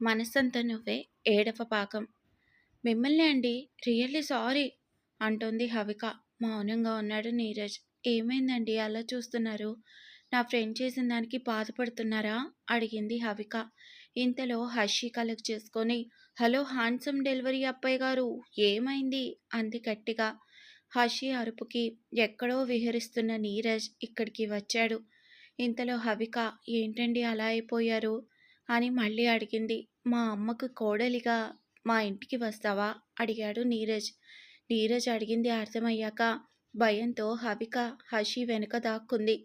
మనసంతా నువ్వే ఏడవ భాగం మిమ్మల్ని అండి రియల్లీ సారీ అంటోంది హవిక. మౌనంగా ఉన్నాడు నీరజ్. ఏమైందండి అలా చూస్తున్నారు? నా ఫ్రెండ్ చేసిన దానికి బాధపడుతున్నారా? అడిగింది హవిక. ఇంతలో హర్షి కలెక్ట్ చేసుకొని హలో హ్యాండ్సమ్ డెలివరీ అబ్బాయి గారు ఏమైంది? అంది గట్టిగా. హర్షి అరుపుకి ఎక్కడో విహరిస్తున్న నీరజ్ ఇక్కడికి వచ్చాడు. ఇంతలో హవిక ఏంటండి అలా అయిపోయారు? అని మళ్ళీ అడిగింది. మా అమ్మకు కోడలిగా మా ఇంటికి వస్తావా? అడిగాడు నీరజ్. నీరజ్ అడిగింది అర్థమయ్యాక భయంతో హవిక హషి వెనుక దాక్కుంది.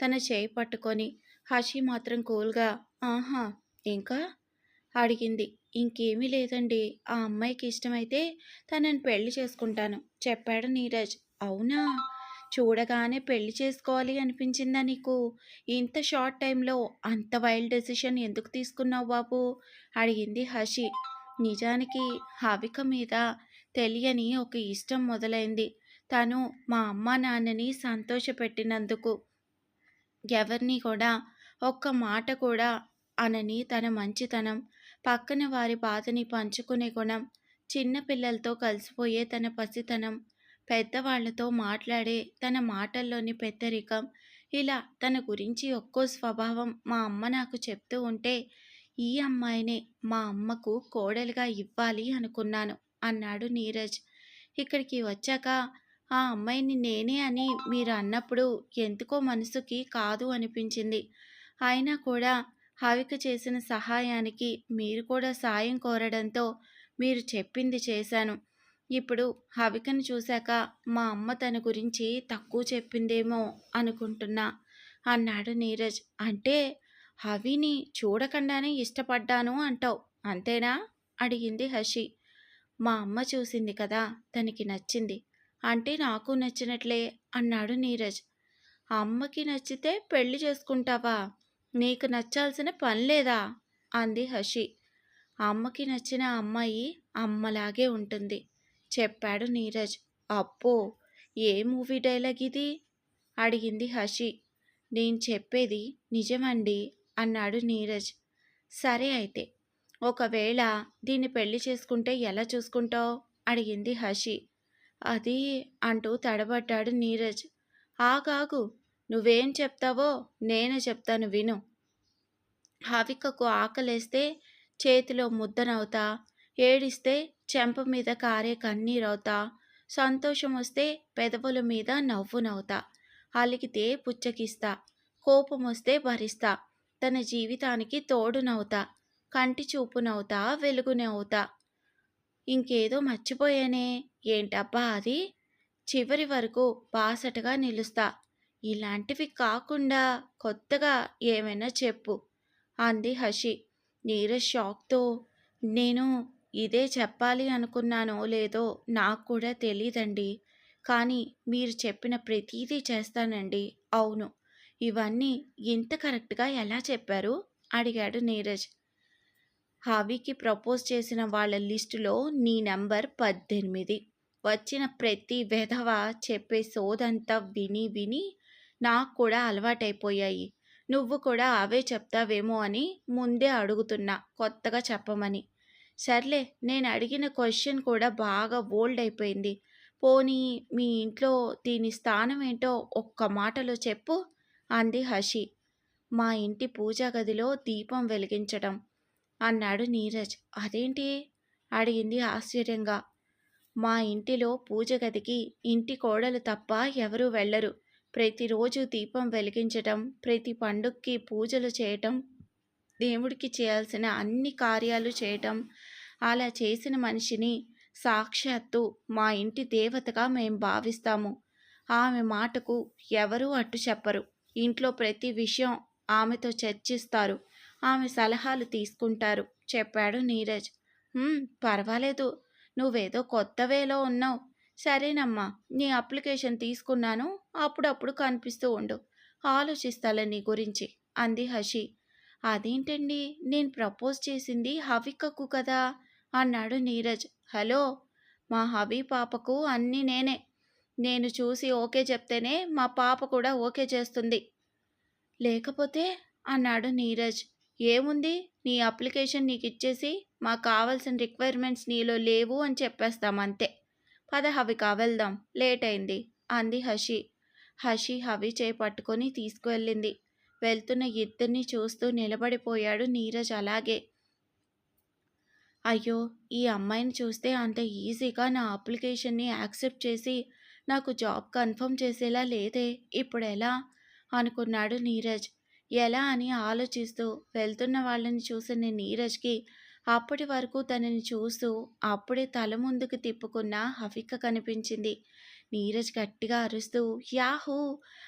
తన చేయి పట్టుకొని హషి మాత్రం కూల్గా ఆహా ఇంకా? అడిగింది. ఇంకేమీ లేదండి ఆ అమ్మాయికి ఇష్టమైతే తనని పెళ్ళి చేసుకుంటాను చెప్పాడు నీరజ్. అవునా? చూడగానే పెళ్ళి చేసుకోవాలి అనిపించిందా నీకు? ఇంత షార్ట్ టైంలో అంత వైల్డ్ డెసిషన్ ఎందుకు తీసుకున్నావు బాబు? అడిగింది హషి నిజానికి హవిక మీద తెలియని ఒక ఇష్టం మొదలైంది. తను మా అమ్మ నాన్నని సంతోషపెట్టినందుకు. ఎవరిని కూడా ఒక్క మాట కూడా అనని తన మంచితనం పక్కన వారి బాధని పంచుకునే గుణం చిన్నపిల్లలతో కలిసిపోయే తన పసితనం పెద్దవాళ్ళతో మాట్లాడే తన మాటల్లోని పెద్దరికం ఇలా తన గురించి ఒక్కో స్వభావం మా అమ్మ నాకు చెప్తూ ఉంటే ఈ అమ్మాయినే మా అమ్మకు కోడలుగా ఇవ్వాలి అనుకున్నాను అన్నాడు నీరజ్. ఇక్కడికి వచ్చాక ఆ అమ్మాయిని నేనే అని మీరు అన్నప్పుడు ఎందుకో మనసుకి కాదు అనిపించింది. అయినా కూడా హావిక చేసిన సహాయానికి మీరు కూడా సాయం కోరడంతో మీరు చెప్పింది చేశాను. ఇప్పుడు హవికను చూశాక మా అమ్మ తన గురించి తక్కువ చెప్పిందేమో అనుకుంటున్నా. అన్నాడు నీరజ్. అంటే హవిని చూడకుండానే ఇష్టపడ్డాను అంటావు అంతేనా? అడిగింది హషి మా అమ్మ చూసింది కదా తనకి నచ్చింది. అంటే నాకు నచ్చినట్లే అన్నాడు నీరజ్. అమ్మకి నచ్చితే పెళ్ళి చేసుకుంటావా? నీకు నచ్చాల్సిన పని లేదా? అంది హషి అమ్మకి నచ్చిన అమ్మాయి అమ్మలాగే ఉంటుంది. చెప్పాడు నీరజ్. అప్పో ఏ మూవీ డైలాగ్ ఇది? అడిగింది హషి. నేను చెప్పేది నిజమండి అన్నాడు నీరజ్. సరే అయితే ఒకవేళ దీన్ని పెళ్ళి చేసుకుంటే ఎలా చూసుకుంటావు? అడిగింది హషి. అది అంటూ తడబడ్డాడు నీరజ్. ఆగాగు నువ్వేం చెప్తావో నేనే చెప్తాను విను. హవికకు ఆకలేస్తే చేతిలో ముద్దనవుతా ఏడిస్తే చెంప మీద కారే కన్నీరవుతా సంతోషం వస్తే పెదవుల మీద నవ్వునవుతా అలిగితే పుచ్చకిస్తా కోపం వస్తే భరిస్తా తన జీవితానికి తోడునవుతా కంటి చూపునవుతా వెలుగునవుతా ఇంకేదో మర్చిపోయానే ఏంటబ్బా అది? చివరి వరకు బాసటగా నిలుస్తా ఇలాంటివి కాకుండా కొత్తగా ఏమైనా చెప్పు అంది హషి నీరజ్ షాక్తో. నేను ఇదే చెప్పాలి అనుకున్నానో లేదో నాకు కూడా తెలీదండి. కానీ మీరు చెప్పిన ప్రతీదీ చేస్తానండి. అవును. ఇవన్నీ ఇంత కరెక్ట్గా ఎలా చెప్పారు? అడిగాడు నీరజ్. హావీకి ప్రపోజ్ చేసిన వాళ్ళ లిస్టులో నీ నంబర్ పద్దెనిమిది. వచ్చిన ప్రతి విధవ చెప్పే సోదంతా విని విని నాకు కూడా అలవాటైపోయాయి. నువ్వు కూడా అవే చెప్తావేమో అని ముందే అడుగుతున్నా కొత్తగా చెప్పమని. సర్లే నేను అడిగిన క్వశ్చన్ కూడా బాగా ఓల్డ్ అయిపోయింది. పోనీ మీ ఇంట్లో దీని స్థానం ఏంటో ఒక్క మాటలో చెప్పు అంది హషి. మా ఇంటి పూజా గదిలో దీపం వెలిగించడం అన్నాడు నీరజ్. అదేంటి? అడిగింది ఆశ్చర్యంగా. మా ఇంటిలో పూజ గదికి ఇంటి కోడలు తప్ప ఎవరూ వెళ్ళరు. ప్రతిరోజు దీపం వెలిగించటం ప్రతి పండుగకి పూజలు చేయటం దేవుడికి చేయాల్సిన అన్ని కార్యాలు చేయటం అలా చేసిన మనిషిని సాక్షాత్తు మా ఇంటి దేవతగా మేము భావిస్తాము. ఆమె మాటకు ఎవరూ అట్టు చెప్పరు. ఇంట్లో ప్రతి విషయం ఆమెతో చర్చిస్తారు. ఆమె సలహాలు తీసుకుంటారు. చెప్పాడు నీరజ్. పర్వాలేదు. నువ్వేదో కొత్త వేలో ఉన్నావు. సరేనమ్మా నీ అప్లికేషన్ తీసుకున్నాను. అప్పుడప్పుడు కనిపిస్తూ ఉండు. ఆలోచిస్తాలే నీ గురించి అంది హషి. అదేంటండి? నేను ప్రపోజ్ చేసింది హవికకు కదా? అన్నాడు నీరజ్. హలో? మా హవి పాపకు అన్నీ నేనే. నేను చూసి ఓకే చెప్తేనే మా పాప కూడా ఓకే చేస్తుంది. లేకపోతే? అన్నాడు నీరజ్. ఏముంది? నీ అప్లికేషన్ నీకు ఇచ్చేసి మాకు కావాల్సిన రిక్వైర్మెంట్స్ నీలో లేవు అని చెప్పేస్తాం అంతే. పద హవికా వెళ్దాం. లేట్ అయింది. అంది హషి. హషి హవి చేయి పట్టుకొని తీసుకువెళ్ళింది. వెళ్తున్న ఇద్దరిని చూస్తూ నిలబడిపోయాడు నీరజ్ అలాగే. అయ్యో ఈ అమ్మాయిని చూస్తే అంత ఈజీగా నా అప్లికేషన్ని యాక్సెప్ట్ చేసి నాకు జాబ్ కన్ఫర్మ్ చేసేలా లేదే ఇప్పుడు ఎలా అనుకున్నాడు నీరజ్. ఎలా అని ఆలోచిస్తూ వెళ్తున్న వాళ్ళని చూసిన నీరజ్కి అప్పటి వరకు తనని చూస్తూ అప్పుడే తల ముందుకు తిప్పుకున్న హవిక కనిపించింది. నీరజ్ గట్టిగా అరుస్తూ యాహూ!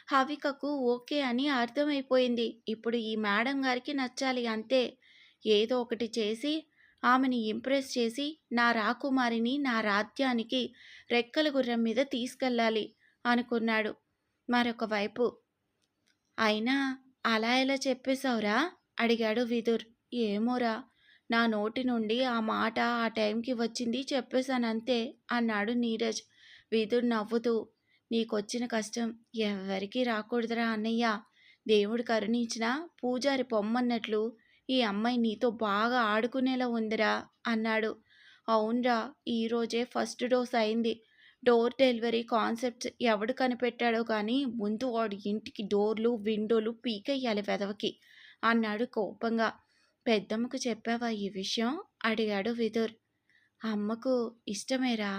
హవికకు ఓకే అని అర్థమైపోయింది. ఇప్పుడు ఈ మేడం గారికి నచ్చాలి అంతే. ఏదో ఒకటి చేసి ఆమెని ఇంప్రెస్ చేసి నా రాకుమారిని నా రాజ్యానికి రెక్కల గుర్రం మీద తీసుకెళ్ళాలి అనుకున్నాడు మరొక వైపు. అయినా అలా ఎలా చెప్పేశావురా? అడిగాడు విదుర్. ఏమోరా నా నోటి నుండి ఆ మాట ఆ టైంకి వచ్చింది చెప్పేశానంతే అన్నాడు నీరజ్. విదుర్ నవ్వుతూ నీకొచ్చిన కష్టం ఎవరికీ రాకూడదురా అన్నయ్య. దేవుడు కరుణించిన పూజారి పొమ్మన్నట్లు ఈ అమ్మాయి నీతో బాగా ఆడుకునేలా ఉందిరా అన్నాడు. అవునరా ఈరోజే ఫస్ట్ డోస్ అయింది. డోర్ డెలివరీ కాన్సెప్ట్ ఎవడు కనిపెట్టాడో కానీ ముందు వాడు ఇంటికి డోర్లు విండోలు పీకెయ్యాలి వెదవకి అన్నాడు కోపంగా. పెద్దమ్మకు చెప్పావా ఈ విషయం? అడిగాడు విదుర్. అమ్మకు ఇష్టమేరా.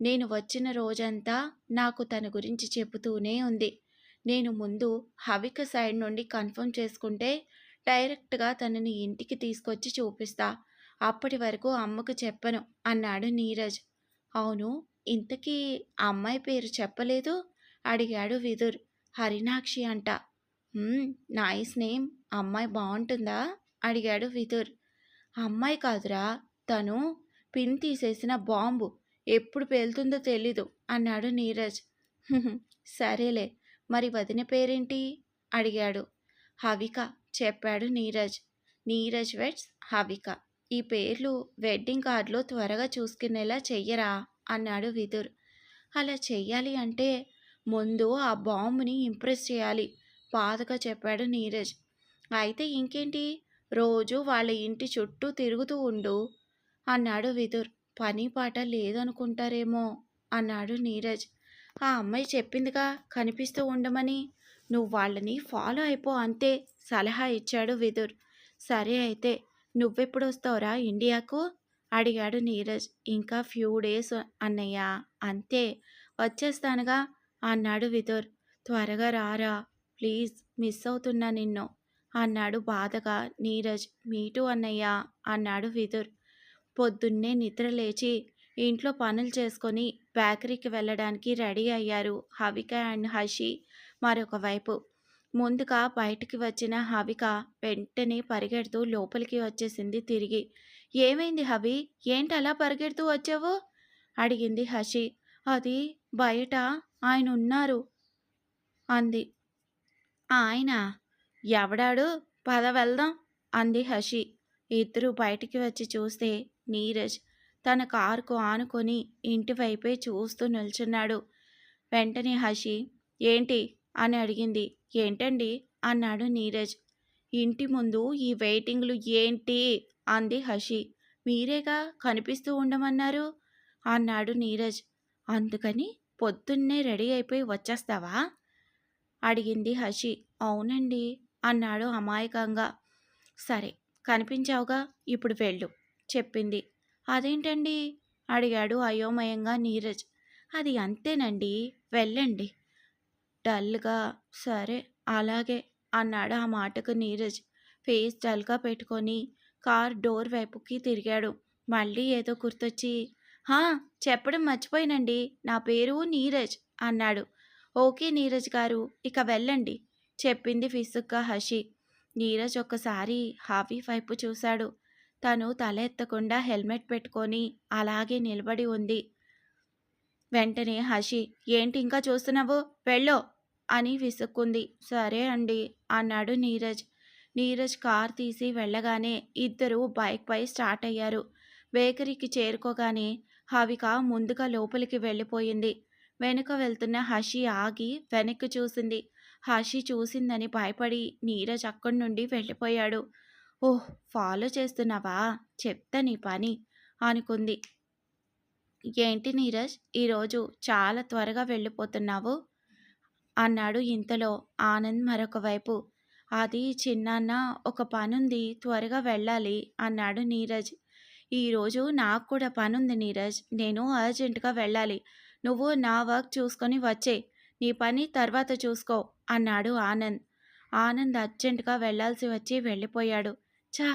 నేను వచ్చిన రోజంతా నాకు తన గురించి చెబుతూనే ఉంది. నేను ముందు హవిక సైడ్ నుండి కన్ఫర్మ్ చేసుకుంటే డైరెక్ట్గా తనని ఇంటికి తీసుకొచ్చి చూపిస్తా. అప్పటి వరకు అమ్మకు చెప్పను అన్నాడు నీరజ్. అవును ఇంతకీ అమ్మాయి పేరు చెప్పలేదు? అడిగాడు విదుర్. హరినాక్షి అంట. Nice name. అమ్మాయి బాగుంటుందా? అడిగాడు విదుర్. అమ్మాయి కాదురా తను పిన్ తీసేసిన బాంబు ఎప్పుడు పేలుతుందో తెలీదు అన్నాడు నీరజ్. సరేలే మరి వదిన పేరేంటి? అడిగాడు హవిక చెప్పాడు నీరజ్. నీరజ్ వెట్స్ హవిక. ఈ పేర్లు వెడ్డింగ్ కార్డులో త్వరగా చూసుకునేలా చెయ్యరా? అన్నాడు విదుర్. అలా చెయ్యాలి అంటే ముందు ఆ బాంబుని ఇంప్రెస్ చేయాలి బాధగా చెప్పాడు నీరజ్. అయితే ఇంకేంటి? రోజు వాళ్ళ ఇంటి చుట్టూ తిరుగుతూ ఉండు అన్నాడు విదుర్. పని పాట లేదనుకుంటారేమో అన్నాడు నీరజ్. ఆ అమ్మాయి చెప్పిందిగా కనిపిస్తూ ఉండమని. నువ్వు వాళ్ళని ఫాలో అయిపో అంతే సలహా ఇచ్చాడు విదుర్. సరే అయితే నువ్వెప్పుడు వస్తావురా ఇండియాకు? అడిగాడు నీరజ్. ఇంకా ఫ్యూ డేస్ అన్నయ్య. అంతే వచ్చేస్తానుగా అన్నాడు విదుర్. త్వరగా రారా ప్లీజ్ మిస్ అవుతున్నా నిన్ను. అన్నాడు బాధగా. నీరజ్ మీటు అన్నయ్య అన్నాడు విదుర్. పొద్దున్నే నిద్ర లేచి ఇంట్లో పనులు చేసుకొని బేకరీకి వెళ్ళడానికి రెడీ అయ్యారు హవిక అండ్ హషి మరొక వైపు. ముందుగా బయటికి వచ్చిన హవిక వెంటనే పరిగెడుతూ లోపలికి వచ్చేసింది తిరిగి. ఏమైంది హవి? ఏంటి అలా పరిగెడుతూ వచ్చావు? అడిగింది హషి అది బయట ఆయన ఉన్నారు అంది. ఆయన ఎవడాడు? పద వెళ్దాం అంది హషి. ఇద్దరు బయటికి వచ్చి చూస్తే నీరజ్ తన కారుకు ఆనుకొని ఇంటి వైపే చూస్తూ నిల్చున్నాడు. వెంటనే హషి ఏంటి? అని అడిగింది. ఏంటండి? అన్నాడు నీరజ్. ఇంటి ముందు ఈ వెయిటింగ్లు ఏంటి? అంది హషి. మీరేగా కనిపిస్తూ ఉండమన్నారు? అన్నాడు నీరజ్. అందుకని పొద్దున్నే రెడీ అయిపోయి వచ్చేస్తావా? అడిగింది హషి. అవునండి. అన్నాడు అమాయకంగా. సరే కనిపించావుగా ఇప్పుడు వెళ్ళు చెప్పింది. అదేంటండి? అడిగాడు అయోమయంగా నీరజ్. అది అంతేనండి వెళ్ళండి. డల్గా సరే అలాగే అన్నాడు ఆ మాటకు నీరజ్. ఫేస్ డల్గా పెట్టుకొని కార్ డోర్ వైపుకి తిరిగాడు. మళ్ళీ ఏదో గుర్తొచ్చి హా చెప్పడం మర్చిపోయినండి నా పేరు నీరజ్ అన్నాడు. ఓకే నీరజ్ గారు ఇక వెళ్ళండి. చెప్పింది ఫిసుగ్గా హషి. నీరజ్ ఒక్కసారి హాఫీ వైపు చూశాడు. తను తల ఎత్తకుండా హెల్మెట్ పెట్టుకొని అలాగే నిలబడి ఉంది. వెంటనే హషి ఏంటి ఇంకా చూస్తున్నావు? వెళ్ళో అని విసుక్కుంది. సరే అండి అన్నాడు నీరజ్. నీరజ్ కార్ తీసి వెళ్ళగానే ఇద్దరు బైక్పై స్టార్ట్ అయ్యారు. బేకరీకి చేరుకోగానే హవిక ముందుగా లోపలికి వెళ్ళిపోయింది. వెనుక వెళ్తున్న హషి ఆగి వెనక్కి చూసింది. హషి చూసిందని భయపడి నీరజ్ అక్కడి నుండి వెళ్ళిపోయాడు. ఓహ్ ఫాలో చేస్తున్నావా? చెప్తా నీ పని అనుకుంది. ఏంటి నీరజ్ ఈరోజు చాలా త్వరగా వెళ్ళిపోతున్నావు? అన్నాడు ఇంతలో ఆనంద్ మరొక వైపు. అది చిన్నాన్న ఒక పనుంది త్వరగా వెళ్ళాలి అన్నాడు నీరజ్. ఈరోజు నాకు కూడా పనుంది నీరజ్ నేను అర్జెంటుగా వెళ్ళాలి. నువ్వు నా వర్క్ చూసుకొని వచ్చే నీ పని తర్వాత చూసుకో. అన్నాడు ఆనంద్. ఆనంద్ అర్జెంటుగా వెళ్ళాల్సి వచ్చి వెళ్ళిపోయాడు. చా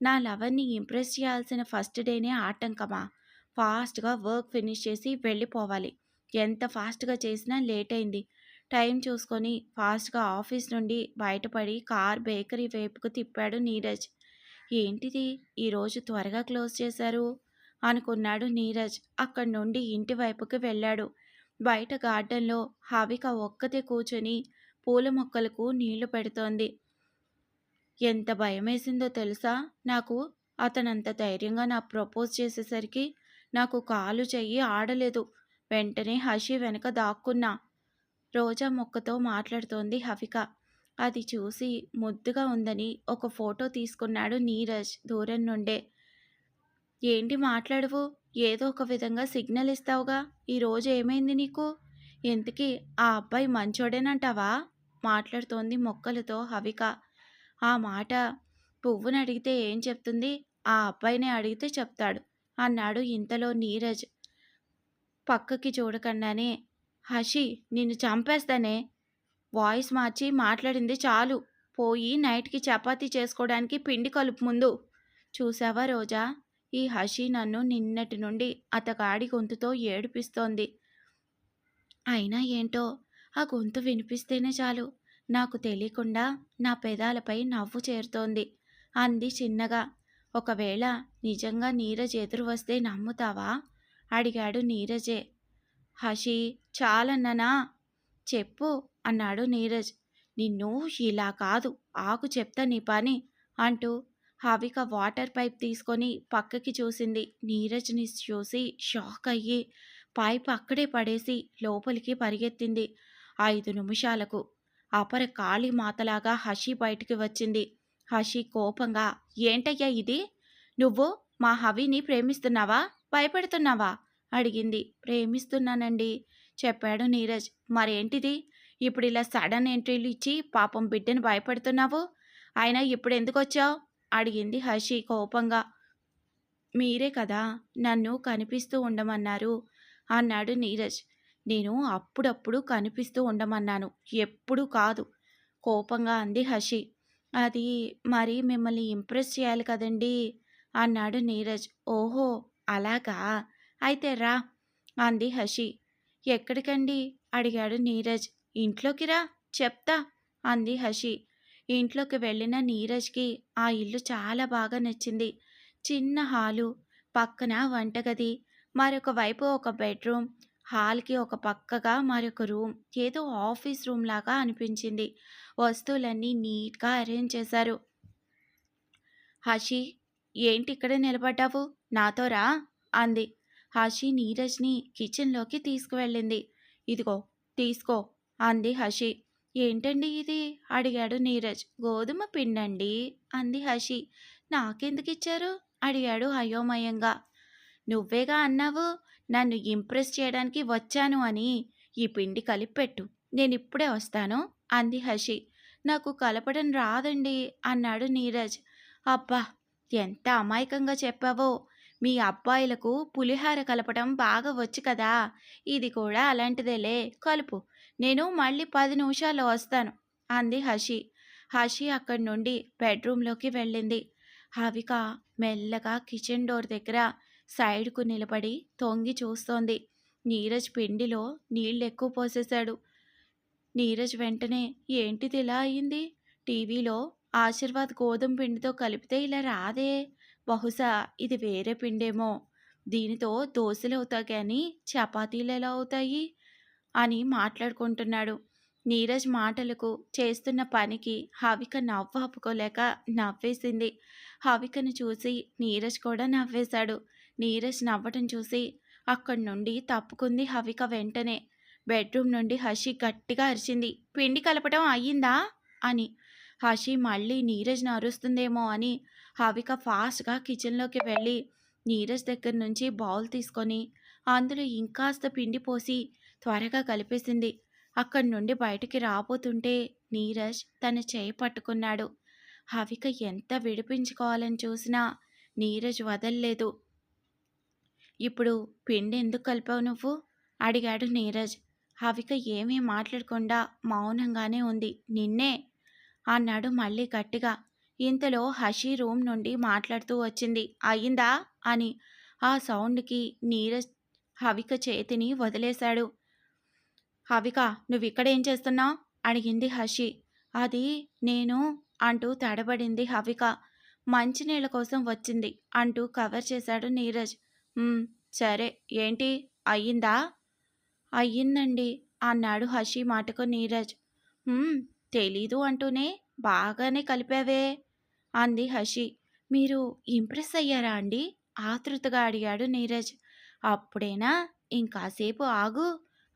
నా లవర్ని ఇంప్రెస్ చేయాల్సిన ఫస్ట్ డేనే ఆటంకమా? ఫాస్ట్గా వర్క్ ఫినిష్ చేసి వెళ్ళిపోవాలి. ఎంత ఫాస్ట్గా చేసినా లేట్ అయింది టైం చూసుకొని ఫాస్ట్గా ఆఫీస్ నుండి బయటపడి కార్ బేకరీ వైపుకు తిప్పాడు నీరజ్. ఏంటిది? ఈరోజు త్వరగా క్లోజ్ చేశారు? అనుకున్నాడు నీరజ్. అక్కడి నుండి ఇంటి వైపుకి వెళ్ళాడు. బయట గార్డెన్లో హవిక ఒక్కతే కూర్చొని పూల మొక్కలకు నీళ్ళు పెడుతోంది. ఎంత భయమేసిందో తెలుసా? నాకు అతనంత ధైర్యంగా నా ప్రపోజ్ చేసేసరికి నాకు కాలు చెయ్యి ఆడలేదు. వెంటనే హషి వెనక దాక్కున్నా. రోజా మొక్కతో మాట్లాడుతోంది హవిక అది చూసి ముద్దుగా ఉందని ఒక ఫోటో తీసుకున్నాడు నీరజ్ దూరం నుండే. ఏంటి మాట్లాడవు? ఏదో ఒక విధంగా సిగ్నల్ ఇస్తావుగా? ఈరోజు ఏమైంది నీకు? ఎందుకీ ఆ అబ్బాయి మంచోడేనంటావా? మాట్లాడుతోంది మొక్కలతో హవిక. ఆ మాట పువ్వుని అడిగితే ఏం చెప్తుంది? ఆ అబ్బాయిని అడిగితే చెప్తాడు అన్నాడు ఇంతలో నీరజ్. పక్కకి చూడకుండానే హషి నిన్ను చంపేస్తానే? వాయిస్ మార్చి మాట్లాడింది చాలు. పోయి నైట్కి చపాతీ చేసుకోవడానికి పిండి కలుపు ముందు. చూసావా రోజా? ఈ హషి నన్ను నిన్నటి నుండి అతగాడి గొంతుతో ఏడిపిస్తోంది. అయినా ఏంటో? ఆ గొంతు వినిపిస్తేనే చాలు. నాకు తెలియకుండా నా పెదాలపై నవ్వు చేరుతోంది. అంది చిన్నగా. ఒకవేళ నిజంగా నీరజ్ ఎదురు వస్తే నమ్ముతావా? అడిగాడు నీరజే. హషి చాలన్ననా? చెప్పు అన్నాడు నీరజ్. నిన్ను ఇలా కాదు ఆకు చెప్తా నీ పని అంటూ హావిక వాటర్ పైప్ తీసుకొని పక్కకి చూసింది. నీరజ్ని చూసి షాక్ అయ్యి పైప్ అక్కడే పడేసి లోపలికి పరిగెత్తింది. ఐదు నిమిషాలకు. అపర కాళీ మాతలాగా హషి బయటికి వచ్చింది. హషి కోపంగా ఏంటయ్యా ఇది? నువ్వు మా హవిని ప్రేమిస్తున్నావా? భయపెడుతున్నావా? అడిగింది. ప్రేమిస్తున్నానండి చెప్పాడు నీరజ్. మరేంటిది? ఇప్పుడు ఇలా సడన్ ఎంట్రీలు ఇచ్చి పాపం బిడ్డను భయపెడుతున్నావు? అయినా ఇప్పుడు ఎందుకు వచ్చావు అడిగింది హషి కోపంగా. మీరే కదా నన్ను కనిపిస్తూ ఉండమన్నారు అన్నాడు నీరజ్. నేను అప్పుడప్పుడు కనిపిస్తూ ఉండమన్నాను. ఎప్పుడు కాదు. కోపంగా అంది హషి. అది మరి మిమ్మల్ని ఇంప్రెస్ చేయాలి కదండి? అన్నాడు నీరజ్. ఓహో అలాగా? అయితే రా అంది హషి. ఎక్కడికండి? అడిగాడు నీరజ్. ఇంట్లోకి రా చెప్తా అంది హషి. ఇంట్లోకి వెళ్ళిన నీరజ్కి ఆ ఇల్లు చాలా బాగా నచ్చింది. చిన్న హాలు పక్కన వంటగది మరొక వైపు ఒక బెడ్రూమ్ హాల్కి ఒక పక్కగా మరొక రూమ్ ఏదో ఆఫీస్ రూమ్ లాగా అనిపించింది. వస్తువులన్నీ నీట్గా అరేంజ్ చేశారు. హషి ఏంటి ఇక్కడ నిలబడ్డావు? నాతో రా అంది. హషి నీరజ్ని కిచెన్లోకి తీసుకువెళ్ళింది. ఇదిగో తీసుకో అంది హషి. ఏంటండి ఇది? అడిగాడు నీరజ్. గోధుమ పిండండి అంది హషి. నాకెందుకు ఇచ్చారు? అడిగాడు అయోమయంగా. నువ్వేగా అన్నావు? నన్ను ఇంప్రెస్ చేయడానికి వచ్చాను అని ఈ పిండి కలిపెట్టు. నేను ఇప్పుడే వస్తాను అంది హషి. నాకు కలపడం రాదండి అన్నాడు నీరజ్. అబ్బా ఎంత అమాయకంగా చెప్పావో. మీ అబ్బాయిలకు పులిహార కలపడం బాగా వచ్చు కదా. ఇది కూడా అలాంటిదేలే కలుపు. నేను మళ్ళీ పది నిమిషాల్లో వస్తాను అంది హషి. హషి అక్కడి నుండి బెడ్రూమ్లోకి వెళ్ళింది. హవిక మెల్లగా కిచెన్ డోర్ దగ్గర సైడ్కు నిలబడి తొంగి చూస్తోంది. నీరజ్ పిండిలో నీళ్ళు ఎక్కువ పోసేశాడు. నీరజ్ వెంటనే ఏంటిది ఇలా అయింది? టీవీలో ఆశీర్వాద్ గోధుమ పిండితో కలిపితే ఇలా రాదే? బహుశా ఇది వేరే పిండేమో. దీనితో దోశలు అవుతాయి కానీ చపాతీలు ఎలా అవుతాయి? అని మాట్లాడుకుంటున్నాడు. నీరజ్ మాటలకు చేస్తున్న పనికి హవిక నవ్వు ఆపుకోలేక నవ్వేసింది. హవికను చూసి నీరజ్ కూడా నవ్వేశాడు. నీరజ్ నవ్వటం చూసి అక్కడి నుండి తప్పుకుంది హవిక వెంటనే. బెడ్రూమ్ నుండి హషి గట్టిగా అరిచింది. పిండి కలపటం అయ్యిందా? అని. హషి మళ్ళీ నీరజ్ని అరుస్తుందేమో అని హవిక ఫాస్ట్గా కిచెన్లోకి వెళ్ళి నీరజ్ దగ్గర నుంచి బౌల్ తీసుకొని అందులో ఇంకాస్త పిండి పోసి త్వరగా కలిపేసింది. అక్కడి నుండి బయటికి రాబోతుంటే నీరజ్ తన చేయి పట్టుకున్నాడు. హవిక ఎంత విడిపించుకోవాలని చూసినా నీరజ్ వదల్లేదు. ఇప్పుడు పిండి ఎందుకు కలిపావు నువ్వు? అడిగాడు నీరజ్. హవిక ఏమీ మాట్లాడకుండా మౌనంగానే ఉంది. నిన్నే? అన్నాడు మళ్ళీ గట్టిగా. ఇంతలో హషి రూమ్ నుండి మాట్లాడుతూ వచ్చింది. అయిందా అని. ఆ సౌండ్కి నీరజ్ హవిక చేతిని వదిలేశాడు. హవిక నువ్వు ఇక్కడేం చేస్తున్నావు? అడిగింది హషి. అది నేను అంటూ తడబడింది హవిక. మంచినీళ్ళ కోసం వచ్చింది అంటూ కవర్ చేశాడు నీరజ్. "ఉమ్, సరే ఏంటి? అయ్యిందా? అయ్యిందండి అన్నాడు హషి మాటకు నీరజ్. "ఉమ్, తెలీదు అంటూనే బాగానే కలిపావే అంది హషి. మీరు ఇంప్రెస్ అయ్యారా అండి? ఆతృతగా అడిగాడు నీరజ్. అప్పుడేనా? ఇంకాసేపు ఆగు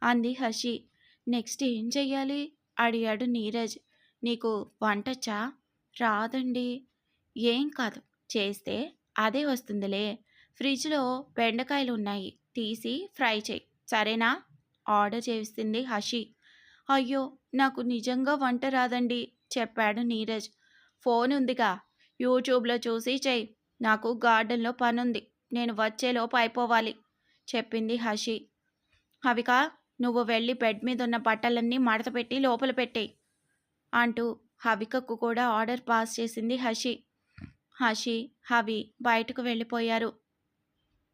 అంది హషి. నెక్స్ట్ ఏం చెయ్యాలి? అడిగాడు నీరజ్. నీకు వంటచ్చా? రాదండి. ఏం కాదు చేస్తే అదే వస్తుందిలే ఫ్రిడ్జ్లో బెండకాయలు ఉన్నాయి. తీసి ఫ్రై చేయి. సరేనా? ఆర్డర్ చేస్తుంది హషి. అయ్యో నాకు నిజంగా వంట రాదండి చెప్పాడు నీరజ్. ఫోన్ ఉందిగా. యూట్యూబ్లో చూసి చెయ్యి. నాకు గార్డెన్లో పనుంది. నేను వచ్చేలోపు అయిపోవాలి చెప్పింది హషి. హవిక నువ్వు వెళ్ళి బెడ్ మీద ఉన్న బట్టలన్నీ మడత పెట్టి లోపల పెట్టేయి అంటూ హవికకు కూడా ఆర్డర్ పాస్ చేసింది హషి. హషి హవి బయటకు వెళ్ళిపోయారు.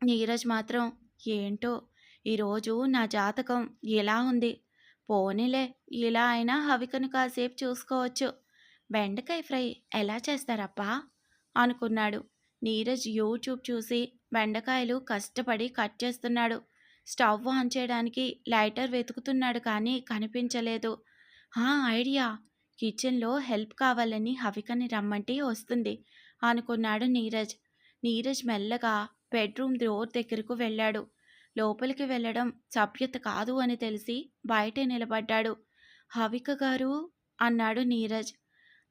నీరజ్ మాత్రం ఏంటో ఈరోజు నా జాతకం ఇలా ఉంది. పోనీలే ఇలా అయినా హవికను కాసేపు చూసుకోవచ్చు. బెండకాయ ఫ్రై ఎలా చేస్తారప్పా? అనుకున్నాడు. నీరజ్ యూట్యూబ్ చూసి బెండకాయలు కష్టపడి కట్ చేస్తున్నాడు. స్టవ్ ఆన్ చేయడానికి లైటర్ వెతుకుతున్నాడు కానీ కనిపించలేదు. హా ఐడియా! కిచెన్లో హెల్ప్ కావాలని హవికని రమ్మంటే వస్తుంది అనుకున్నాడు నీరజ్. నీరజ్ మెల్లగా బెడ్రూమ్ డోర్ దగ్గరకు వెళ్ళాడు. లోపలికి వెళ్ళడం సభ్యత కాదు అని తెలిసి బయటే నిలబడ్డాడు. హవిక గారు? అన్నాడు నీరజ్.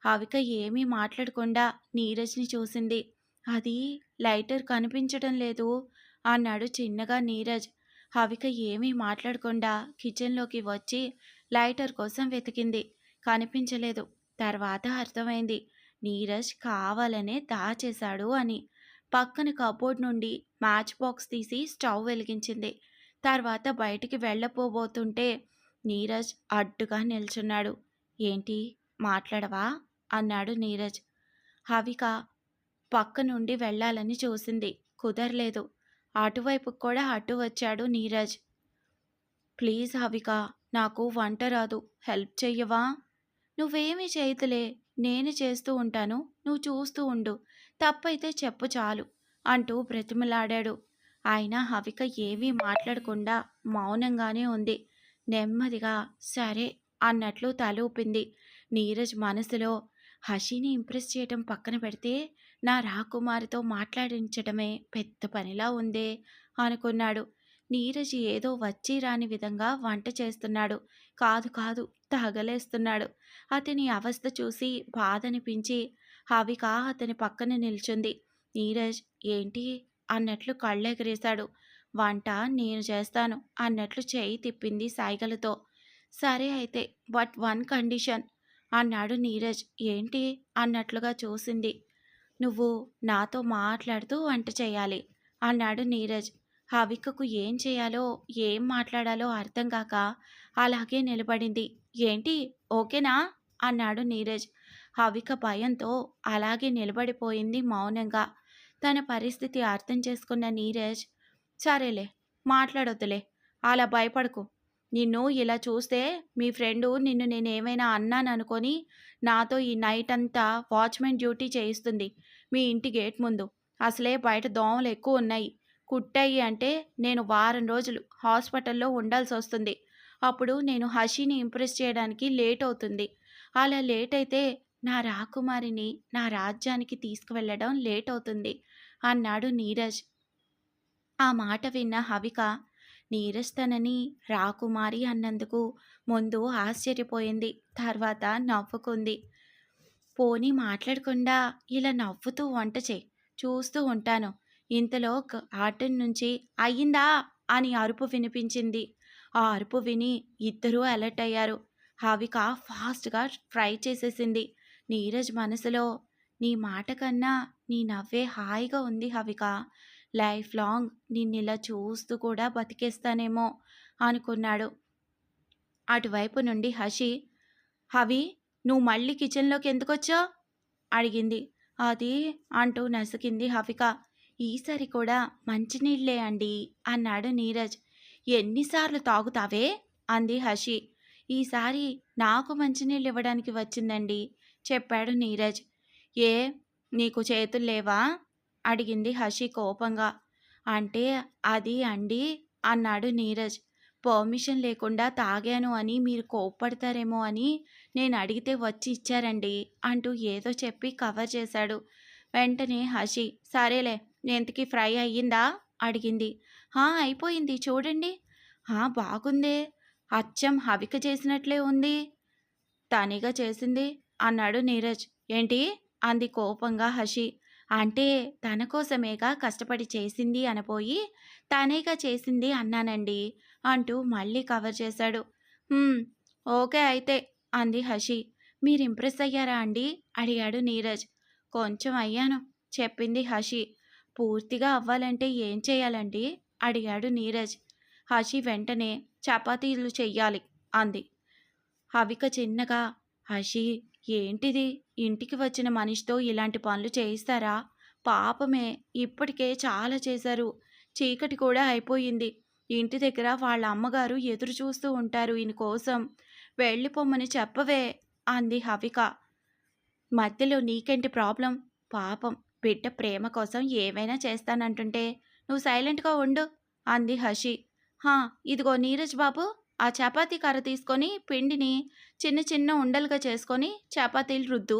హవిక ఏమీ మాట్లాడకుండా నీరజ్ని చూసింది. అది లైటర్ కనిపించడం లేదు అన్నాడు చిన్నగా నీరజ్. హవిక ఏమీ మాట్లాడకుండా కిచెన్లోకి వచ్చి లైటర్ కోసం వెతికింది. కనిపించలేదు. తర్వాత అర్థమైంది. నీరజ్ కావాలనే దాచేశాడు అని. పక్కన కబోర్డ్ నుండి మ్యాచ్ బాక్స్ తీసి స్టవ్ వెలిగించింది. తర్వాత బయటికి వెళ్ళపోబోతుంటే నీరజ్ అడ్డుగా నిల్చున్నాడు. ఏంటి? మాట్లాడవా? అన్నాడు నీరజ్. హవిక పక్క నుండి వెళ్ళాలని చూసింది. కుదరలేదు. అటువైపు కూడా అటు వచ్చాడు నీరజ్. ప్లీజ్ హవిక నాకు వంట రాదు. హెల్ప్ చెయ్యవా? నువ్వేమీ చేయతులే నేను చేస్తూ ఉంటాను. నువ్వు చూస్తూ ఉండు. తప్పైతే చెప్పు చాలు అంటూ బ్రతిమలాడాడు. ఆయన హవిక ఏమీ మాట్లాడకుండా మౌనంగానే ఉంది. నెమ్మదిగా సరే అన్నట్లు తల ఊపింది. నీరజ్ మనసులో హషిని ఇంప్రెస్ చేయటం పక్కన పెడితే నా రాకుమారితో మాట్లాడించడమే పెద్ద పనిలా ఉందే అనుకున్నాడు. నీరజ్ ఏదో వచ్చి రాని విధంగా వంట చేస్తున్నాడు. కాదు కాదు తగలేస్తున్నాడు. అతని అవస్థ చూసి బాధనిపించి హవిక అతని పక్కన నిల్చుంది. నీరజ్ ఏంటి అన్నట్లు కళ్ళెగరేశాడు. వంట నేను చేస్తాను అన్నట్లు చేయి తిప్పింది సాయిగలతో. సరే అయితే బట్ వన్ కండిషన్ అన్నాడు నీరజ్. ఏంటి అన్నట్లుగా చూసింది. నువ్వు నాతో మాట్లాడుతూ వంట చేయాలి అన్నాడు నీరజ్. హవికకు ఏం చేయాలో ఏం మాట్లాడాలో అర్థం కాక అలాగే నిలబడింది. ఏంటి? ఓకేనా అన్నాడు నీరజ్. హవిక భయంతో అలాగే నిలబడిపోయింది మౌనంగా. తన పరిస్థితి అర్థం చేసుకున్న నీరజ్ సరేలే మాట్లాడొద్దులే అలా భయపడకు. నిన్ను ఇలా చూస్తే మీ ఫ్రెండు నిన్ను నేనేమైనా అన్నాననుకొని నాతో ఈ నైట్ అంతా వాచ్మెన్ డ్యూటీ చేయిస్తుంది. మీ ఇంటి గేట్ ముందు. అసలే బయట దోమలు ఎక్కువ ఉన్నాయి. కుట్టాయి అంటే నేను వారం రోజులు హాస్పిటల్లో ఉండాల్సి వస్తుంది. అప్పుడు నేను హషిని ఇంప్రెస్ చేయడానికి లేట్ అవుతుంది. అలా లేట్ అయితే నా రాకుమారిని నా రాజ్యానికి తీసుకువెళ్ళడం లేట్ అవుతుంది అన్నాడు నీరజ్. ఆ మాట విన్న హవిక నీరజ్ తనని రాకుమారి అన్నందుకు ముందు ఆశ్చర్యపోయింది తర్వాత నవ్వుకుంది. పోనీ మాట్లాడకుండా ఇలా నవ్వుతూ వంట చేయి చూస్తూ ఉంటాను. ఇంతలో ఆటన్ నుంచి అయ్యిందా? అని అరుపు వినిపించింది. ఆ అరుపు విని ఇద్దరూ అలర్ట్ అయ్యారు. హవిక ఫాస్ట్గా ఫ్రై చేసేసింది. నీరజ్ మనసులో నీ మాట కన్నా నీ నవ్వే హాయిగా ఉంది హవిక. లైఫ్ లాంగ్ నిన్నిలా చూస్తూ కూడా బతికేస్తానేమో అనుకున్నాడు. అటువైపు నుండి హషి హవి నువ్వు మళ్ళీ కిచెన్లోకి ఎందుకొచ్చావు? అడిగింది. అది అంటూ నసుకింది హవిక. ఈసారి కూడా మంచినీళ్ళే అండి అన్నాడు నీరజ్. ఎన్నిసార్లు తాగుతావే? అంది హషి. ఈసారి నాకు మంచినీళ్ళు ఇవ్వడానికి వచ్చిందండి. చెప్పాడు నీరజ్. ఏ నీకు చేతులు లేవా? అడిగింది హషి కోపంగా. అంటే అది అండి అన్నాడు నీరజ్. పర్మిషన్ లేకుండా తాగాను అని మీరు కోప్పడతారేమో అని నేను అడిగితే వచ్చి ఇచ్చారండి అంటూ ఏదో చెప్పి కవర్ చేశాడు. వెంటనే హషి సరేలే ఎంతకి ఫ్రై అయ్యిందా? అడిగింది. హా అయిపోయింది చూడండి. హా బాగుందే అచ్చం హవిక చేసినట్లే ఉంది. తనిగా చేసింది? అన్నాడు నీరజ్. ఏంటి? అంది కోపంగా హషి. అంటే తన కోసమేగా కష్టపడి చేసింది అనపోయి తనేగా చేసింది అన్నానండి అంటూ మళ్ళీ కవర్ చేశాడు. ఓకే అయితే అంది హషి. మీరు ఇంప్రెస్ అయ్యారా అండి? అడిగాడు నీరజ్. కొంచెం అయ్యాను చెప్పింది హషి. పూర్తిగా అవ్వాలంటే ఏం చేయాలండి? అడిగాడు నీరజ్. హషి వెంటనే చపాతీలు చెయ్యాలి అంది. హవిక చిన్నగా హషి ఏంటిది? ఇంటికి వచ్చిన మనిషితో ఇలాంటి పనులు చేయిస్తారా? పాపమే ఇప్పటికే చాలా చేశారు. చీకటి కూడా అయిపోయింది. ఇంటి దగ్గర వాళ్ళ అమ్మగారు ఎదురు చూస్తూ ఉంటారు ఈయన కోసం వెళ్ళిపోమ్మని చెప్పవే అంది హవిక. మధ్యలో నీకేంటి ప్రాబ్లం? పాపం బిడ్డ ప్రేమ కోసం ఏమైనా చేస్తానంటుంటే నువ్వు సైలెంట్గా ఉండు అంది హషి. హా ఇదిగో నీరజ్ బాబు. ఆ చపాతీ కర్ర తీసుకొని పిండిని చిన్న చిన్న ఉండలుగా చేసుకొని చపాతీలు రుద్దు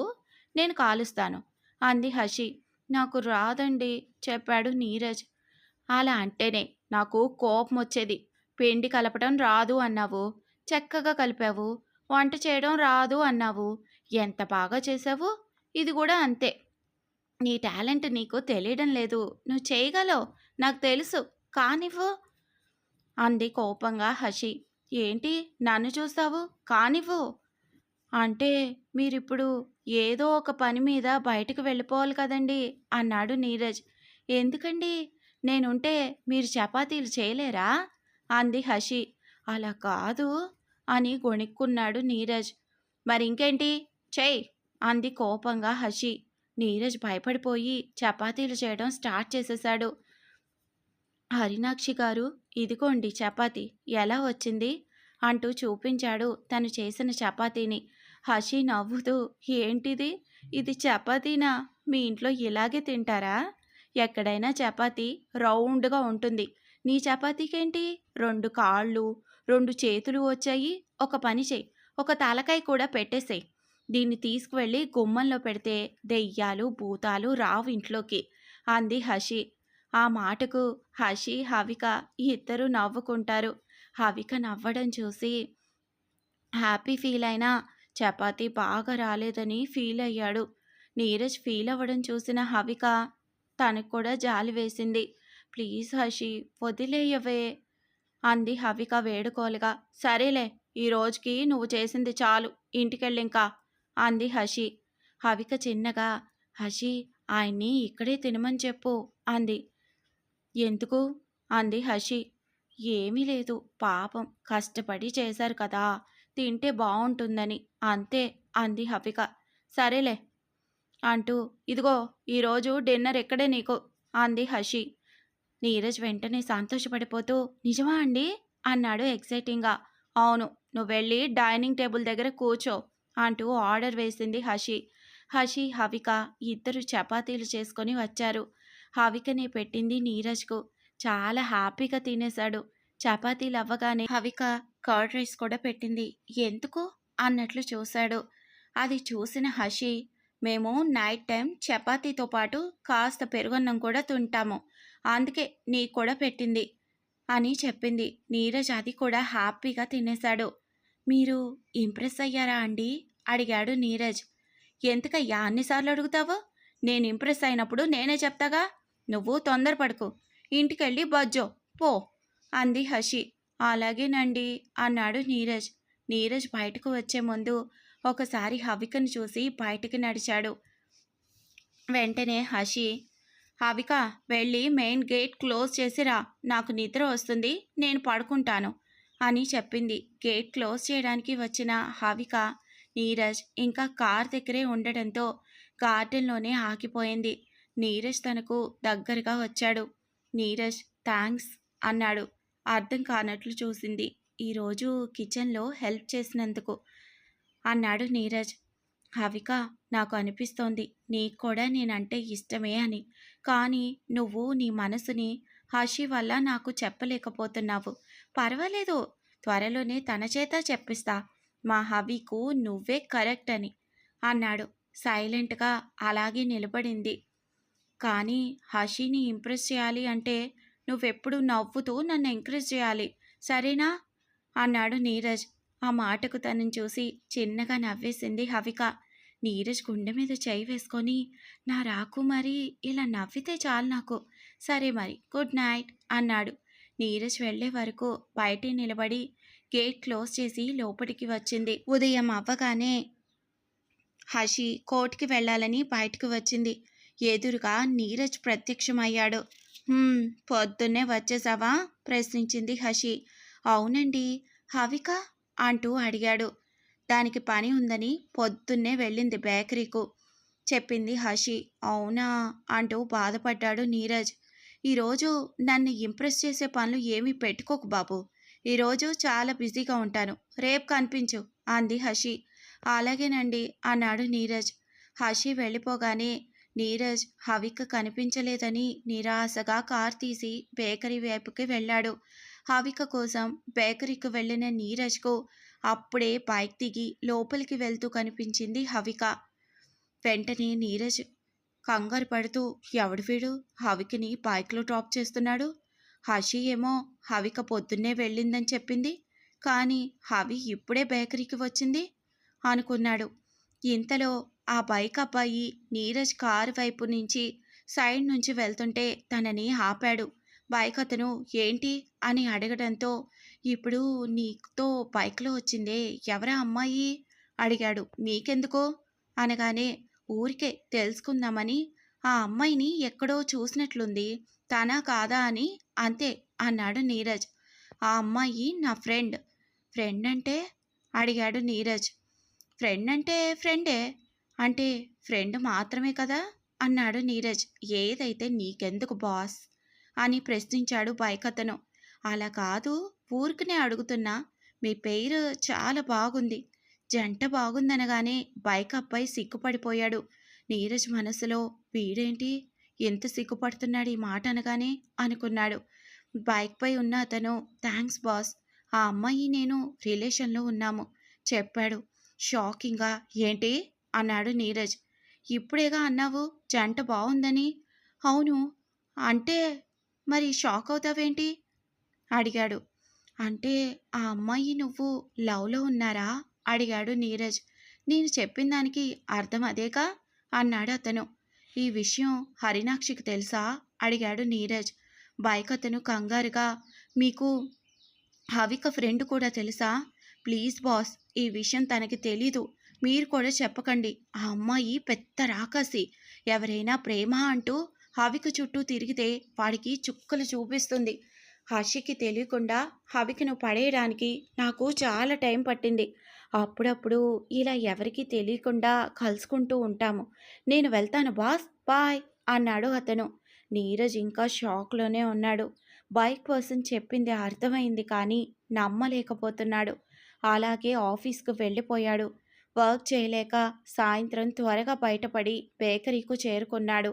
నేను కాలుస్తాను అంది హషి. నాకు రాదండి చెప్పాడు నీరజ్. అలా అంటేనే నాకు కోపం వచ్చేది. పిండి కలపడం రాదు అన్నావు చక్కగా కలిపావు వంట చేయడం రాదు అన్నావు ఎంత బాగా చేసావు ఇది కూడా అంతే. నీ టాలెంట్ నీకు తెలియడం లేదు. నువ్వు చేయగలవు నాకు తెలుసు కానివ్వు అంది కోపంగా హషి. ఏంటి నన్ను చూస్తావు? కానివ్వు. అంటే మీరిప్పుడు ఏదో ఒక పని మీద బయటకు వెళ్ళిపోవాలి కదండి అన్నాడు నీరజ్. ఎందుకండి? నేనుంటే మీరు చపాతీలు చేయలేరా? అంది హషి. అలా కాదు అని గొణిక్కున్నాడు నీరజ్. మరి ఇంకేంటి చెయ్ అంది కోపంగా హషి. నీరజ్ భయపడిపోయి చపాతీలు చేయడం స్టార్ట్ చేసేశాడు. హరినాక్షి గారు ఇదిగోండి చపాతి ఎలా వచ్చింది? అంటూ చూపించాడు తను చేసిన చపాతీని. హషి నవ్వుతూ ఏంటిది? ఇది చపాతీనా? మీ ఇంట్లో ఇలాగే తింటారా? ఎక్కడైనా చపాతీ రౌండ్గా ఉంటుంది. నీ చపాతీకేంటి? రెండు కాళ్ళు రెండు చేతులు వచ్చాయి. ఒక పని చెయ్యి ఒక తలకాయ కూడా పెట్టేసేయి. దీన్ని తీసుకువెళ్ళి గుమ్మంలో పెడితే దెయ్యాలు భూతాలు రావు ఇంట్లోకి. అంది హషి. ఆ మాటకు హషి హవిక ఇద్దరు నవ్వుకుంటారు. హవిక నవ్వడం చూసి హ్యాపీ ఫీల్ అయినా చపాతి బాగా రాలేదని ఫీల్ అయ్యాడు. నీరజ్ ఫీల్ అవ్వడం చూసిన హవిక తనకు కూడా జాలి వేసింది. ప్లీజ్ హషి వదిలేయవే అంది హవిక వేడుకోలుగా. సరేలే ఈ రోజుకి నువ్వు చేసింది చాలు ఇంటికెళ్ళింకా అంది హషి. హవిక చిన్నగా హషి ఆయన్ని ఇక్కడే తినమని చెప్పు అంది. ఎందుకు? అంది హషి. ఏమీ లేదు. పాపం. కష్టపడి చేశారు కదా. తింటే బాగుంటుందని అంతే అంది హఫిక. సరేలే. అంటూ ఇదిగో ఈరోజు డిన్నర్ ఎక్కడే నీకు? అంది హషి. నీరజ్ వెంటనే సంతోషపడిపోతూ నిజమా అండి? అన్నాడు ఎక్సైటింగ్గా. అవును నువ్వు వెళ్ళి డైనింగ్ టేబుల్ దగ్గర కూర్చో అంటూ ఆర్డర్ వేసింది హషి. హషి హవిక ఇద్దరు చపాతీలు చేసుకొని వచ్చారు. హవికనే పెట్టింది నీరజ్కు. చాలా హ్యాపీగా తినేశాడు. చపాతీలు అవ్వగానే హవిక కర్డ్ రైస్ కూడా పెట్టింది. ఎందుకు? అన్నట్లు చూశాడు. అది చూసిన హషి మేము నైట్ టైం చపాతీతో పాటు కాస్త పెరుగన్నం కూడా తింటాము. అందుకే నీకు కూడా పెట్టింది అని చెప్పింది. నీరజ్ అది కూడా హ్యాపీగా తినేశాడు. మీరు ఇంప్రెస్ అయ్యారా అండి? అడిగాడు నీరజ్. ఎందుకయ్యా? అన్నిసార్లు అడుగుతావు? నేను ఇంప్రెస్ అయినప్పుడు నేనే చెప్తాగా? నువ్వు తొందరపడకు ఇంటికెళ్ళి బజ్జో పో అంది హషి. అలాగేనండి అన్నాడు నీరజ్. నీరజ్ బయటకు వచ్చే ముందు ఒకసారి హవికను చూసి బయటికి నడిచాడు. వెంటనే హషి హవిక వెళ్ళి మెయిన్ గేట్ క్లోజ్ చేసిరా నాకు నిద్ర వస్తుంది. నేను పడుకుంటాను అని చెప్పింది. గేట్ క్లోజ్ చేయడానికి వచ్చిన హవిక నీరజ్ ఇంకా కార్ దగ్గరే ఉండడంతో గార్డెన్లోనే ఆగిపోయింది. నీరజ్ తనకు దగ్గరగా వచ్చాడు. నీరజ్ థ్యాంక్స్ అన్నాడు. అర్థం కానట్లు చూసింది. ఈరోజు కిచెన్లో హెల్ప్ చేసినందుకు అన్నాడు నీరజ్. హవిక నాకు అనిపిస్తోంది. నీకు కూడా నేనంటే ఇష్టమే అని. కానీ నువ్వు నీ మనసుని హషి వల్ల నాకు చెప్పలేకపోతున్నావు. పర్వాలేదు. త్వరలోనే తన చేత చెప్పిస్తా. మా హవికు నువ్వే కరెక్ట్ అని అన్నాడు. సైలెంట్గా అలాగే నిలబడింది. కానీ హషిని ఇంప్రెస్ చేయాలి అంటే నువ్వెప్పుడు నవ్వుతూ నన్ను ఎంకరేజ్ చేయాలి. సరేనా? అన్నాడు నీరజ్. ఆ మాటకు తనని చూసి చిన్నగా నవ్వేసింది హవిక. నీరజ్ గుండె మీద చేయి వేసుకొని నా రాకు మరి ఇలా నవ్వితే చాలు నాకు. సరే మరి గుడ్ నైట్ అన్నాడు. నీరజ్ వెళ్ళే వరకు బయటే నిలబడి గేట్ క్లోజ్ చేసి లోపలికి వచ్చింది. ఉదయం అవ్వగానే హషి కోర్టుకి వెళ్ళాలని బయటకు వచ్చింది. ఎదురుగా నీరజ్ ప్రత్యక్షమయ్యాడు. పొద్దున్నే వచ్చేసావా? ప్రశ్నించింది హషి. అవునండి హవిక? అంటూ అడిగాడు. దానికి పని ఉందని పొద్దున్నే వెళ్ళింది బేకరీకు చెప్పింది హషి. అవునా? అంటూ బాధపడ్డాడు నీరజ్. ఈరోజు నన్ను ఇంప్రెస్ చేసే పనులు ఏమీ పెట్టుకోకు బాబు. ఈరోజు చాలా బిజీగా ఉంటాను. రేపు కనిపించు అంది హషి. అలాగేనండి అన్నాడు నీరజ్. హషి వెళ్ళిపోగానే నీరజ్ హవిక కనిపించలేదని నిరాశగా కార్ తీసి బేకరీ వైపుకి వెళ్ళాడు. హవిక కోసం బేకరీకి వెళ్ళిన నీరజ్కు అప్పుడే బైక్ దిగి లోపలికి వెళ్తూ కనిపించింది హవిక. వెంటనే నీరజ్ కంగారు పడుతూ ఎవడు వీడు? హవికని బైక్లో డ్రాప్ చేస్తున్నాడు? హషి ఏమో హవిక పొద్దున్నే వెళ్ళిందని చెప్పింది. కానీ హవి ఇప్పుడే బేకరీకి వచ్చింది? అనుకున్నాడు. ఇంతలో ఆ బైక్ అబ్బాయి నీరజ్ కారు వైపు నుంచి సైడ్ నుంచి వెళ్తుంటే తనని ఆపాడు. బైక్ అతను ఏంటి? అని అడగడంతో ఇప్పుడు నీతో బైక్లో వచ్చిందే ఎవరా అమ్మాయి? అడిగాడు. మీకెందుకో? అనగానే ఊరికే తెలుసుకుందామని ఆ అమ్మాయిని ఎక్కడో చూసినట్లుంది తనా కాదా అని అంతే అన్నాడు నీరజ్. ఆ అమ్మాయి నా ఫ్రెండ్. ఫ్రెండ్ అంటే? అడిగాడు నీరజ్. ఫ్రెండ్ అంటే ఫ్రెండే అంటే ఫ్రెండ్ మాత్రమే కదా? అన్నాడు నీరజ్. ఏదైతే నీకెందుకు బాస్? అని ప్రశ్నించాడు బైక్ అతను అలా కాదు ఊరికనే అడుగుతున్నా. మీ పేరు చాలా బాగుంది. జంట బాగుందనగానే బైక్ అబ్బాయి సిగ్గుపడిపోయాడు. నీరజ్ మనసులో వీడేంటి? ఎంత సిగ్గుపడుతున్నాడు ఈ మాట అనగానే అనుకున్నాడు. బైక్పై ఉన్న అతను థ్యాంక్స్ బాస్. ఆ అమ్మాయి నేను రిలేషన్లో ఉన్నాము చెప్పాడు. షాకింగ్గా ఏంటి? అన్నాడు నీరజ్. ఇప్పుడేగా అన్నావు? జంట బాగుందని అవును. అంటే మరి షాక్ అవుతావేంటి? అడిగాడు. అంటే ఆ అమ్మాయి నువ్వు లవ్లో ఉన్నారా? అడిగాడు నీరజ్. నేను చెప్పిన దానికి అర్థం అదేగా? అన్నాడు అతను. ఈ విషయం హరినాక్షికి తెలుసా? అడిగాడు నీరజ్. బైక్ అతను కంగారుగా మీకు హవిక ఫ్రెండ్ కూడా తెలుసా? ప్లీజ్ బాస్ ఈ విషయం తనకి తెలీదు. మీరు కూడా చెప్పకండి. ఆ అమ్మాయి పెద్ద రాకాసి ఎవరైనా ప్రేమ అంటూ హవిక చుట్టూ తిరిగితే వాడికి చుక్కలు చూపిస్తుంది. హర్షికి తెలియకుండా హవికను పడేయడానికి నాకు చాలా టైం పట్టింది. అప్పుడప్పుడు ఇలా ఎవరికి తెలియకుండా కలుసుకుంటూ ఉంటాము. నేను వెళ్తాను బాస్. బాయ్ అన్నాడు అతను. నీరజ్ ఇంకా షాక్లోనే ఉన్నాడు. బైక్ పర్సన్ చెప్పింది అర్థమైంది కానీ నమ్మలేకపోతున్నాడు. అలాగే ఆఫీస్కు వెళ్ళిపోయాడు. వర్క్ చేయలేక సాయంత్రం త్వరగా బయటపడి బేకరీకు చేరుకున్నాడు.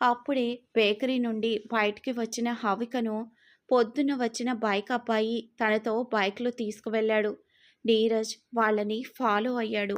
అప్పుడే బేకరీ నుండి బయటికి వచ్చిన హవికను పొద్దున వచ్చిన బైక్ అబ్బాయి తనతో బైక్లో తీసుకువెళ్ళాడు. నీరజ్ వాళ్ళని ఫాలో అయ్యాడు.